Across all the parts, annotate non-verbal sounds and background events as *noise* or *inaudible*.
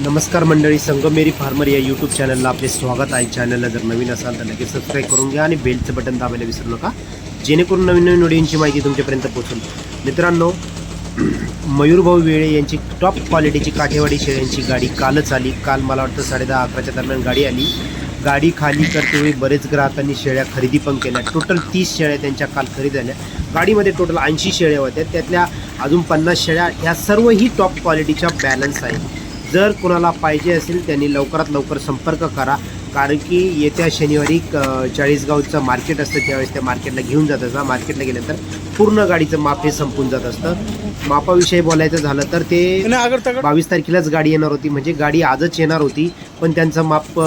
नमस्कार मंडळी संगमेरी फार्मर या यूट्यूब चॅनलला आपले स्वागत आहे. चॅनलला जर नवीन असाल तर लगेच सबस्क्राईब करून घ्या आणि बेलचं बटन दाबायला विसरू नका. जेणेकरून नवीन नवीन व्हिडिओची माहिती तुमच्यापर्यंत पोहोचेल. मित्रांनो *clears throat* मयूरभाऊ वेळे यांची टॉप क्वालिटीची काठेवाडी शेळ्यांची गाडी कालच आली. काल मला वाटतं साडेदहा अकराच्या दरम्यान गाडी आली. गाडी खाली करतेवेळी बरेच ग्राहकांनी शेळ्या खरेदी पण केल्या. टोटल तीस शेळ्या त्यांच्या काल खरेदी झाल्या. गाडीमध्ये टोटल ऐंशी शेळ्या होत्या. त्यातल्या अजून पन्नास शेळ्या ह्या सर्वही टॉप क्वालिटीच्या बॅलन्स आहेत. जर कोणाला पाहिजे असेल त्यांनी लवकरात लवकर संपर्क करा. कारण की येत्या शनिवारी क- चाळीसगावचं मार्केट असतं त्यावेळेस त्या मार्केटला घेऊन जात असतात. मार्केटला गेल्यानंतर पूर्ण गाडीचं माप हे संपून जात असतं. मापाविषयी बोलायचं झालं तर ते बावीस तारखेलाच गाडी येणार होती. म्हणजे गाडी आजच येणार होती. पण त्यांचं माप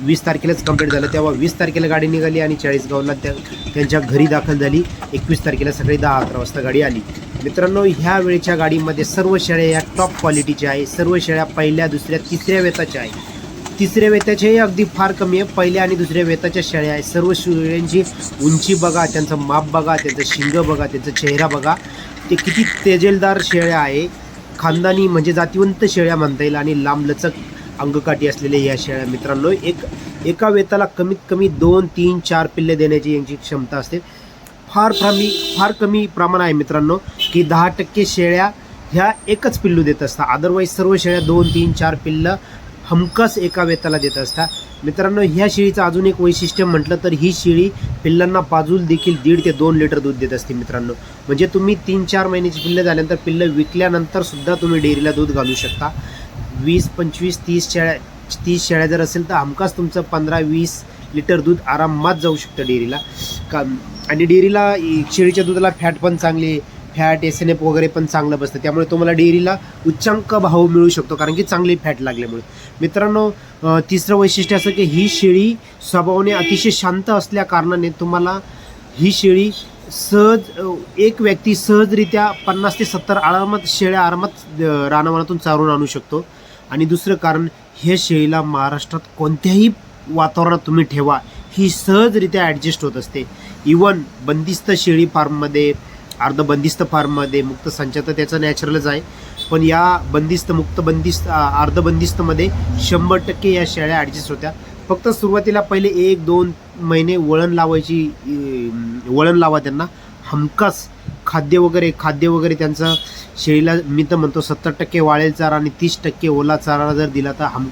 वीस तारखेलाच कंप्लीट झालं. तेव्हा वीस तारखेला गाडी निघाली आणि चाळीसगावला त्या त्यांच्या घरी दाखल झाली. एकवीस तारखेला सकाळी दहा अकरा वाजता गाडी आली. मित्रांनो ह्या वेळेच्या गाडीमध्ये सर्व शेळ्या या टॉप क्वालिटीच्या आहे सर्व शेळ्या पहिल्या दुसऱ्या तिसऱ्या वेताच्या आहे तिसऱ्या वेताच्याही अगदी फार कमी आहे पहिल्या आणि दुसऱ्या वेताच्या शेळ्या आहेत. सर्व शेळ्यांची उंची बघा त्यांचं माप बघा त्यांचं शिंग बघा त्यांचा चेहरा बघा. ते किती तेजेलदार शेळ्या आहे. खानदानी म्हणजे जातिवंत शेळ्या म्हणता येईल आणि लांबलचक अंगकाठी असलेल्या या शेळ्या. मित्रांनो एक एका वेताला कमीत कमी दोन तीन चार पिल्ले देण्याची यांची क्षमता असते. फार कमी फार कमी प्रमाण आहे मित्रांनो की दहा टक्के शेळ्या ह्या एकच पिल्लू देत असतात. अदरवाईज सर्व शेळ्या दोन तीन चार पिल्लं हमखास एका वेताला देत असतात. मित्रांनो ह्या शेळीचं अजून एक वैशिष्ट्य म्हटलं तर ही शेळी पिल्लांना पाजूल देखील दीड ते दोन लिटर दूध देत असते मित्रांनो. म्हणजे तुम्ही तीन चार महिन्याची पिल्लं झाल्यानंतर पिल्लं विकल्यानंतर सुद्धा तुम्ही डेअरीला दूध घालू शकता. वीस पंचवीस तीस शेळ्या तीस शेळ्या जर असेल तर हमखास तुमचं पंधरा वीस लिटर दूध आरामात जाऊ शकतं डेअरीला. का आणि डेअरीला शेळीच्या दुधाला फॅट पण चांगली फॅट एस एन एफ वगैरे पण चांगलं बसतं. त्यामुळे तुम्हाला डेअरीला उच्चांक भाव मिळू शकतो कारण की चांगली फॅट लागल्यामुळे. मित्रांनो तिसरं वैशिष्ट्य असं की ही शेळी स्वभावाने अतिशय शांत असल्या कारणाने तुम्हाला ही शेळी सहज एक व्यक्ती सहजरित्या पन्नास ते सत्तर आरामात शेळ्या आरामात अं, रानावनातून चारून आणू शकतो. आणि दुसरं कारण हे शेळीला महाराष्ट्रात कोणत्याही वातावरणात तुम्ही ठेवा ही सहजरित्या ॲडजस्ट होत असते. इवन बंदिस्त शेळी फार्ममध्ये अर्ध बंदिस्त फार्ममध्ये मुक्त संचार तर त्याचं नॅचरलच आहे. पण या बंदिस्त मुक्त बंदिस्त अर्ध बंदिस्तमध्ये शंभर टक्के या शेळ्या ॲडजस्ट होत्या. फक्त सुरुवातीला पहिले एक दोन महिने वळण लावायची वळण लावा त्यांना. हमखास खाद्य वगैरे खाद्य वगैरे त्यांचं शेळीला मी तर म्हणतो सत्तर टक्के वाळेल चारा आणि तीस टक्के ओला चारा जर दिला तर हम